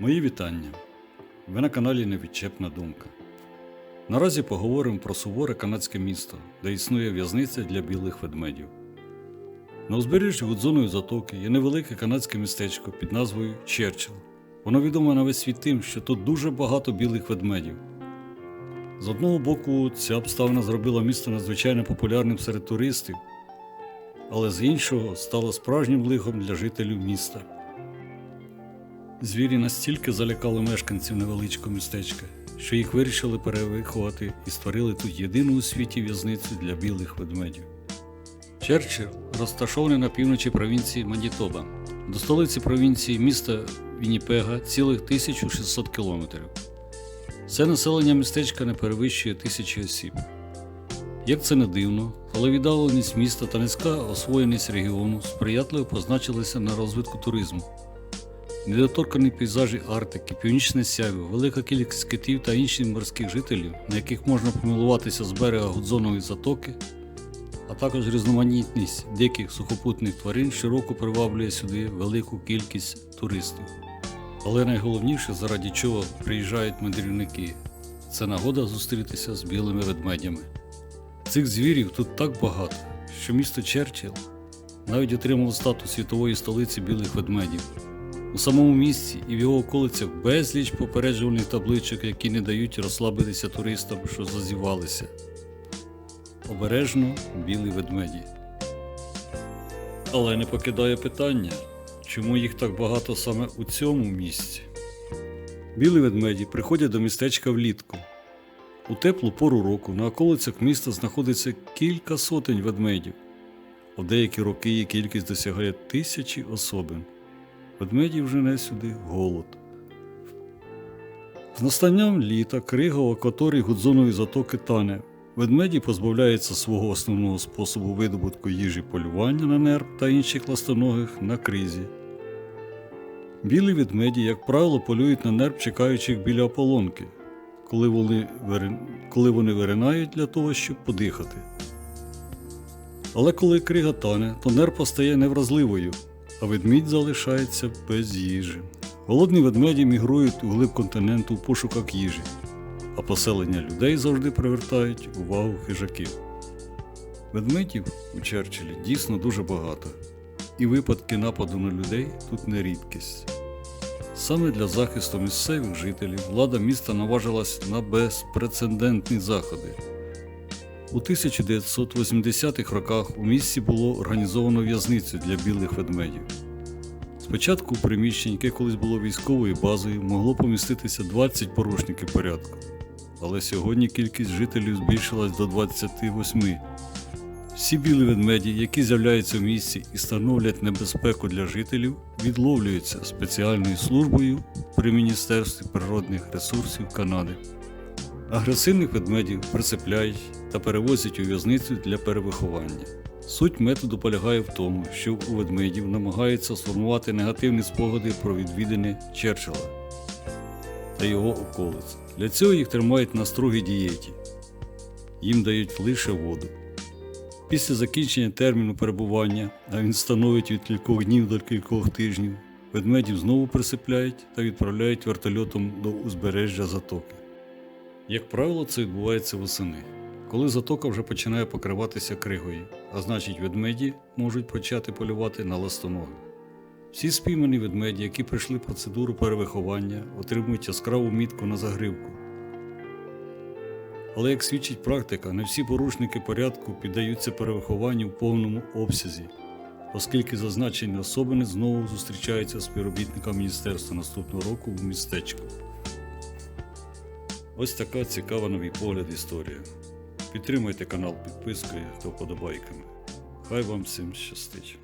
Мої вітання. Ви на каналі Невідчепна Думка. Наразі поговоримо про суворе канадське місто, де існує в'язниця для білих ведмедів. На узбережжі Гудзонової затоки є невелике канадське містечко під назвою Черчилл. Воно відоме на весь світ тим, що тут дуже багато білих ведмедів. З одного боку, ця обставина зробила місто надзвичайно популярним серед туристів, але з іншого стало справжнім лихом для жителів міста. Звірі настільки залякали мешканців невеличкого містечка, що їх вирішили перевиховати і створили тут єдину у світі в'язницю для білих ведмедів. Черчилл розташований на півночі провінції Манітоба. До столиці провінції міста Вінніпега цілих 1600 кілометрів. Все населення містечка не перевищує тисячі осіб. Як це не дивно, але віддаленість міста та низька освоєність регіону сприятливо позначилися на розвитку туризму. Недоторкані пейзажі Арктики, північне сяві, велика кількість китів та інших морських жителів, на яких можна помилуватися з берега Гудзонової затоки, а також різноманітність диких сухопутних тварин щороку приваблює сюди велику кількість туристів. Але найголовніше, заради чого приїжджають мандрівники, це нагода зустрітися з білими ведмедями. Цих звірів тут так багато, що місто Черчилл навіть отримало статус світової столиці білих ведмедів. У самому місті і в його околицях безліч попереджувальних табличок, які не дають розслабитися туристам, що зазівалися. Обережно білі ведмеді. Але не покидає питання, чому їх так багато саме у цьому місці. Білі ведмеді приходять до містечка влітку. У теплу пору року на околицях міста знаходиться кілька сотень ведмедів. У деякі роки її кількість досягає тисячі особин. Ведмедів жене сюди голод. З настанням літа крига у акваторії Гудзонової затоки тане. Ведмеді позбавляються свого основного способу видобутку їжі полювання на нерв та інших ластоногих на кризі. Білі ведмеді, як правило, полюють на нерв, чекаючих біля ополонки, коли вони, вирин- коли вони виринають для того, щоб подихати. Але коли крига тане, то нерв стає невразливою, а ведмідь залишається без їжі. Голодні ведмеді мігрують у глиб континенту в пошуках їжі, а поселення людей завжди привертають увагу хижаків. Ведмедів у Черчиллі дійсно дуже багато, і випадки нападу на людей тут не рідкість. Саме для захисту місцевих жителів влада міста наважилась на безпрецедентні заходи. У 1980-х роках у місті було організовано в'язницю для білих ведмедів. Спочатку у приміщенні, яке колись було військовою базою, могло поміститися 20 порушників порядку. Але сьогодні кількість жителів збільшилась до 28. Всі білі ведмеді, які з'являються в місті і становлять небезпеку для жителів, відловлюються спеціальною службою при Міністерстві природних ресурсів Канади. Агресивних ведмедів прицепляють та перевозять у в'язницю для перевиховання. Суть методу полягає в тому, що у ведмедів намагаються сформувати негативні спогади про відвідини Черчилла та його околиць. Для цього їх тримають на строгій дієті. Їм дають лише воду. Після закінчення терміну перебування, а він становить від кількох днів до кількох тижнів, ведмедів знову присипляють та відправляють вертольотом до узбережжя затоки. Як правило, це відбувається восени, коли затока вже починає покриватися кригою, а значить ведмеді можуть почати полювати на ластоноги. Всі спіймані ведмеді, які пройшли процедуру перевиховання, отримують яскраву мітку на загривку. Але як свідчить практика, не всі порушники порядку піддаються перевихованню в повному обсязі, оскільки зазначені особини знову зустрічаються з співробітниками міністерства наступного року в містечку. Ось така цікава мій погляд історія. Підтримуйте канал підпискою та вподобайками. Хай вам всім щастить!